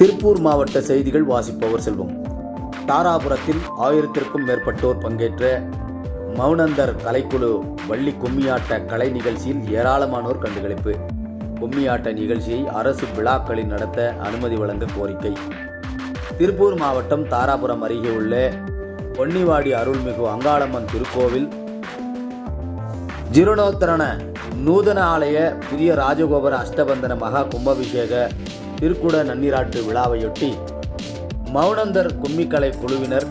திருப்பூர் மாவட்ட செய்திகள் வாசிப்பவர் செல்வம். தாராபுரத்தில் ஆயிரத்திற்கும் மேற்பட்டோர் பங்கேற்ற மௌனந்தர் கலைக்குழு வள்ளி கும்மியாட்ட கலை நிகழ்ச்சியில் ஏராளமானோர் கண்டுகளிப்பு. கும்மியாட்ட நிகழ்ச்சியை அரசு விழாக்களில் நடத்த அனுமதி வழங்க கோரிக்கை. திருப்பூர் மாவட்டம் தாராபுரம் அருகே உள்ள பொன்னிவாடி அருள்மிகு அங்காளம்மன் திருக்கோவில் ஜீரணோத்தரண நூதன ஆலய புதிய ராஜகோபுர அஷ்டபந்தன மகா கும்பாபிஷேக திருக்குட நன்னீராட்டு விழாவையொட்டி மௌனந்தர் கும்மிக்கலை குழுவினர்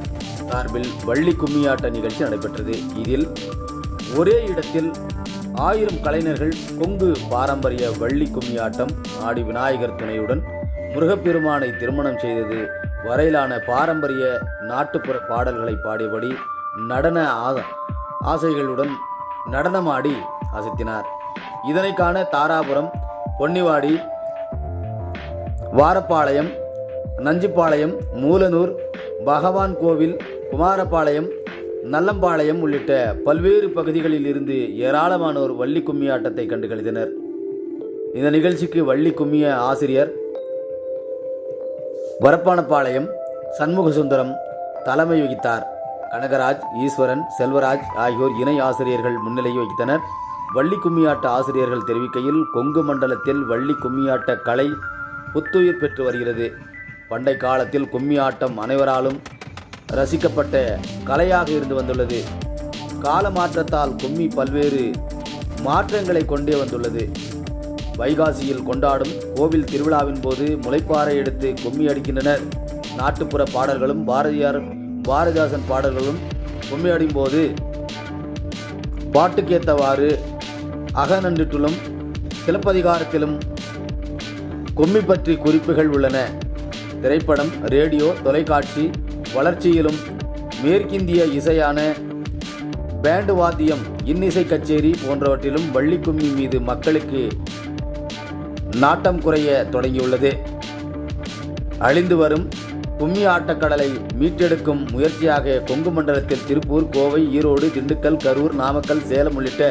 சார்பில் வள்ளி கும்மியாட்ட நிகழ்ச்சி நடைபெற்றது. இதில் ஒரே இடத்தில் ஆயிரம் கலைஞர்கள் கொங்கு பாரம்பரிய வள்ளி கும்மியாட்டம் ஆடி விநாயகர் துணையுடன் முருகப்பெருமானை திருமணம் செய்தது. வரையிலான பாரம்பரிய நாட்டுப்புற பாடல்களை பாடியபடி நடன ஆ- ஆசைகளுடன் நடனமாடி அசத்தினார். இதனை காண தாராபுரம் பொன்னிவாடி வாரப்பாளையம் நஞ்சிப்பாளையம் மூலனூர் பகவான் கோவில் குமாரபாளையம் நல்லம்பாளையம் உள்ளிட்ட பல்வேறு பகுதிகளில் இருந்து ஏராளமானோர் வள்ளி கும்மி ஆட்டத்தை கண்டு களித்தனர். இந்த நிகழ்ச்சிக்கு வள்ளி கும்மிய ஆசிரியர் வரப்பானப்பாளையம் சண்முகசுந்தரம் தலைமை வகித்தார். கனகராஜ் ஈஸ்வரன் செல்வராஜ் ஆகியோர் இணை ஆசிரியர்கள் முன்னிலை வகித்தனர். வள்ளி கும்மியாட்ட ஆசிரியர்கள் தெரிவிக்கையில் கொங்கு மண்டலத்தில் வள்ளி கும்மியாட்ட கலை புத்துயிர் பெற்று வருகிறது. பண்டை காலத்தில் கும்மி ஆட்டம் அனைவராலும் ரசிக்கப்பட்ட கலையாக இருந்து வந்துள்ளது. கால மாற்றத்தால் கும்மி பல்வேறு மாற்றங்களை கொண்டே வந்துள்ளது. வைகாசியில் கொண்டாடும் கோவில் திருவிழாவின் போது முளைப்பாறை எடுத்து கும்மி அடிக்கின்றனர். நாட்டுப்புற பாடல்களும் பாரதியார் பாரதிதாசன் பாடல்களும் கும்மி அடிக்கும் போது பாட்டுக்கேற்றவாறு அகநன்றிட்டுலும் சிலப்பதிகாரத்திலும் கும்மி பற்றி குறிப்புகள் உள்ளன. திரைப்படம் ரேடியோ தொலைக்காட்சி வளர்ச்சியிலும் மேற்கிந்திய இசையான பேண்டு வாத்தியம் இன்னிசை கச்சேரி போன்றவற்றிலும் வள்ளி கும்மி மீது மக்களுக்கு நாட்டம் குறைய தொடங்கியுள்ளது. அழிந்து வரும் கும்மி ஆட்டக்கடலை மீட்டெடுக்கும் முயற்சியாக கொங்கு மண்டலத்தில் திருப்பூர் கோவை ஈரோடு திண்டுக்கல் கரூர் நாமக்கல் சேலம் உள்ளிட்ட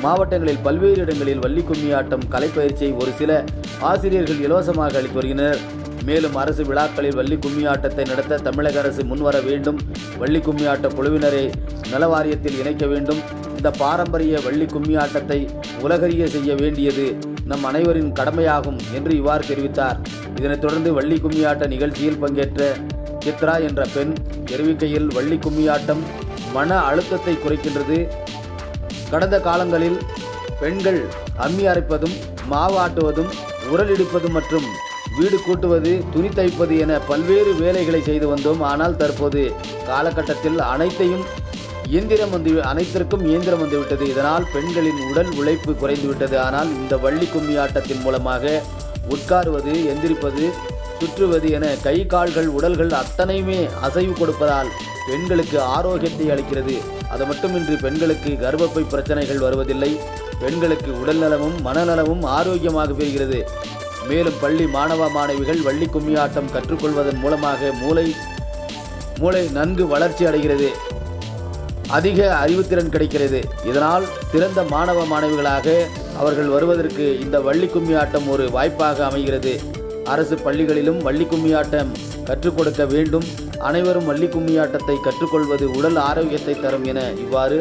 மாவட்டங்களில் பல்வேறு இடங்களில் வள்ளி கும்மி ஆட்டம் கலைப்பயிற்சியை ஒரு சில ஆசிரியர்கள் இலவசமாக அளித்து வருகின்றனர். மேலும் அரசு விழாக்களில் வள்ளி கும்மி ஆட்டத்தை நடத்த தமிழக அரசு முன்வர வேண்டும். வள்ளி கும்மி ஆட்ட குழுவினரை நலவாரியத்தில் இணைக்க வேண்டும். இந்த பாரம்பரிய வள்ளி கும்மி ஆட்டத்தை உலகறிய செய்ய வேண்டியது நம் அனைவரின் கடமையாகும் என்று இவ்வாறு தெரிவித்தார். இதனைத் தொடர்ந்து வள்ளி கும்மியாட்ட நிகழ்ச்சியில் பங்கேற்ற சித்ரா என்ற பெண் தெரிவிக்கையில் வள்ளி கும்மியாட்டம் மன அழுத்தத்தை குறைக்கின்றது. கடந்த காலங்களில் பெண்கள் அம்மி அரைப்பதும் மாவு ஆட்டுவதும் உரல் இடிப்பதும் மற்றும் வீடு கூட்டுவது துணி தைப்பது என பல்வேறு வேலைகளை செய்து வந்தோம். ஆனால் தற்போது காலகட்டத்தில் அனைத்தையும் இயந்திரம் வந்து அனைத்திற்கும் இயந்திரம் வந்துவிட்டது இதனால் பெண்களின் உடல் உழைப்பு குறைந்துவிட்டது ஆனால் இந்த வள்ளி கும்மி ஆட்டத்தின் மூலமாக உட்காருவது எந்திரிப்பது சுற்றுவது என கை கால்கள் உடல்கள் அத்தனையுமே அசைவு கொடுப்பதால் பெண்களுக்கு ஆரோக்கியத்தை அளிக்கிறது. அது மட்டுமின்றி பெண்களுக்கு கர்ப்பப்பை பிரச்சனைகள் வருவதில்லை. பெண்களுக்கு உடல் நலமும் மனநலமும் ஆரோக்கியமாக பெறுகிறது. மேலும் பள்ளி மாணவ மாணவிகள் வள்ளி கும்மி ஆட்டம் கற்றுக்கொள்வதன் மூலமாக மூளை மூளை நன்கு வளர்ச்சி அடைகிறது. அதிக அறிவுத்திறன் கிடைக்கிறது. இதனால் சிறந்த மாணவ மாணவிகளாக அவர்கள் வருவதற்கு இந்த வள்ளி கும்மி ஆட்டம் ஒரு வாய்ப்பாக அமைகிறது. அரசு பள்ளிகளிலும் வள்ளி கும்மி ஆட்டம் கற்றுக் கொடுக்க வேண்டும். அனைவரும் வள்ளி கும்மி ஆட்டத்தை கற்றுக்கொள்வது உடல் ஆரோக்கியத்தை தரும் என இவ்வாறு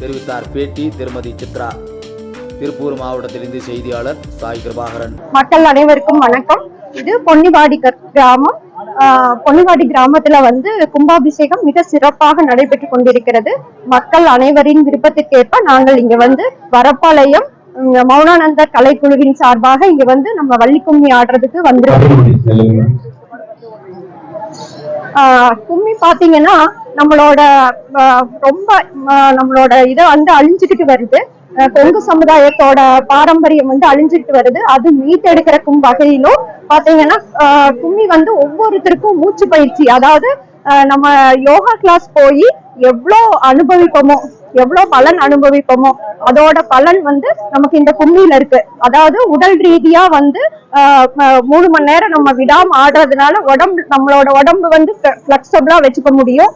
தெரிவித்தார் பேட்டி திருமதி சித்ரா. திருப்பூர் மாவட்டத்திலிருந்து செய்தியாளர் சாய் கிருபாகரன் மக்கள் அனைவருக்கும் வணக்கம். இது பொன்னிவாடி கிராமம். பொன்னிவாடி கிராமத்துல வந்து கும்பாபிஷேகம் மிக சிறப்பாக நடைபெற்று கொண்டிருக்கிறது. மக்கள் அனைவரின் விருப்பத்திற்கேற்ப நாங்கள் இங்க வந்து வரப்பாளையம் மௌனானந்தர் கலைக்குழுவின் சார்பாக இங்க வந்து நம்ம வள்ளி கும்மி ஆடுறதுக்கு வந்திருக்கோம். கும்மி பாத்தீங்கன்னா நம்மளோட ரொம்ப நம்மளோட இதை வந்து அழிஞ்சுக்கிட்டு வருது. கொங்கு சமுதாயத்தோட பாரம்பரியம் வந்து அழிஞ்சுக்கிட்டு வருது. அது மீட்டெடுக்கிறக்கும் வகையிலும் பாத்தீங்கன்னா ஆஹ் கும்மி வந்து ஒவ்வொருத்தருக்கும் மூச்சு பயிற்சி. அதாவது நம்ம யோகா கிளாஸ் போய் எவ்வளோ அனுபவிப்போமோ எவ்வளவு பலன் அனுபவிப்போமோ அதோட பலன் வந்து நமக்கு இந்த கும்மியில இருக்கு. அதாவது உடல் ரீதியா வந்து மூணு மணி நேரம் நம்ம விடாம ஆடுறதுனால உடம்பு நம்மளோட உடம்பு வந்து பிளெக்சபிளா வச்சுக்க முடியும்.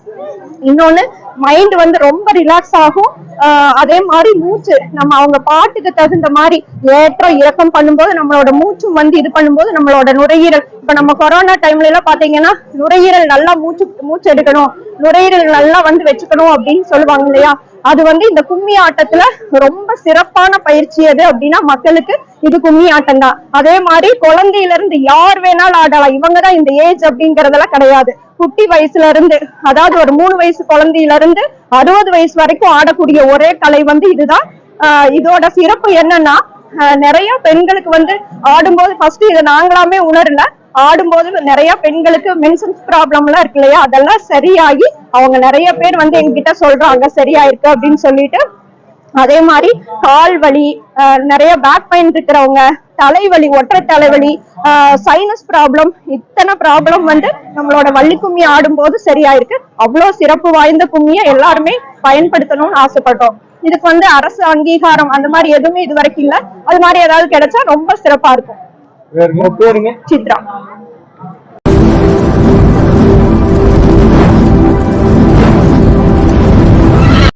இன்னொன்னு மைண்ட் வந்து ரொம்ப ரிலாக்ஸ் ஆகும். ஆஹ் அதே மாதிரி மூச்சு நம்ம அவங்க பாட்டுக்கு தகுந்த மாதிரி ஏற்றம் இறக்கம் பண்ணும்போது நம்மளோட மூச்சும் வந்து இது பண்ணும்போது நம்மளோட நுரையீரல் இப்ப நம்ம கொரோனா டைம்ல எல்லாம் பாத்தீங்கன்னா நுரையீரல் நல்லா மூச்சு மூச்சு எடுக்கணும் நுரையீரல் நல்லா வந்து வச்சுக்கணும் அப்படின்னு சொல்லுவாங்க இல்லையா? அது வந்து இந்த கும்மி ஆட்டத்துல ரொம்ப சிறப்பான பயிற்சி எது அப்படின்னா மக்களுக்கு இது கும்மி ஆட்டம் தான் அதே மாதிரி குழந்தையில இருந்து யார் வேணாலும் ஆடலாம். இவங்கதான் இந்த ஏஜ் அப்படிங்கறதெல்லாம் கிடையாது. குட்டி வயசுல இருந்து அதாவது ஒரு மூணு வயசு குழந்தையில இருந்து அறுபது வயசு வரைக்கும் ஆடக்கூடிய ஒரே கலை வந்து இதுதான். ஆஹ் இதோட சிறப்பு என்னன்னா நிறைய பெண்களுக்கு வந்து ஆடும்போது ஃபர்ஸ்ட் இதை நாங்களாமே உணரல. ஆடும்போது நிறைய பெண்களுக்கு மென்சன்ஸ் ப்ராப்ளம் எல்லாம் இருக்கு இல்லையா? அதெல்லாம் சரியாகி அவங்க நிறைய பேர் வந்து என்கிட்ட சொல்றாங்க சரியாயிருக்கு அப்படின்னு சொல்லிட்டு அதே மாதிரி கால் வலி நிறைய பேக் பெயின் இருக்கிறவங்க தலைவலி ஒற்றை தலைவலி சைனஸ் ப்ராப்ளம் இத்தனை ப்ராப்ளம் வந்து நம்மளோட வள்ளி கும்மி ஆடும்போது சரியாயிருக்கு. அவ்வளோ சிறப்பு வாய்ந்த கும்மியை எல்லாருமே பயன்படுத்தணும்னு ஆசைப்பட்டோம். இதுக்கு வந்து அரசு அங்கீகாரம் அந்த மாதிரி எதுவுமே இது வரைக்கும் இல்ல. அது மாதிரி ஏதாவது கிடைச்சா ரொம்ப சிறப்பா இருக்கும். పేరు చిత్ర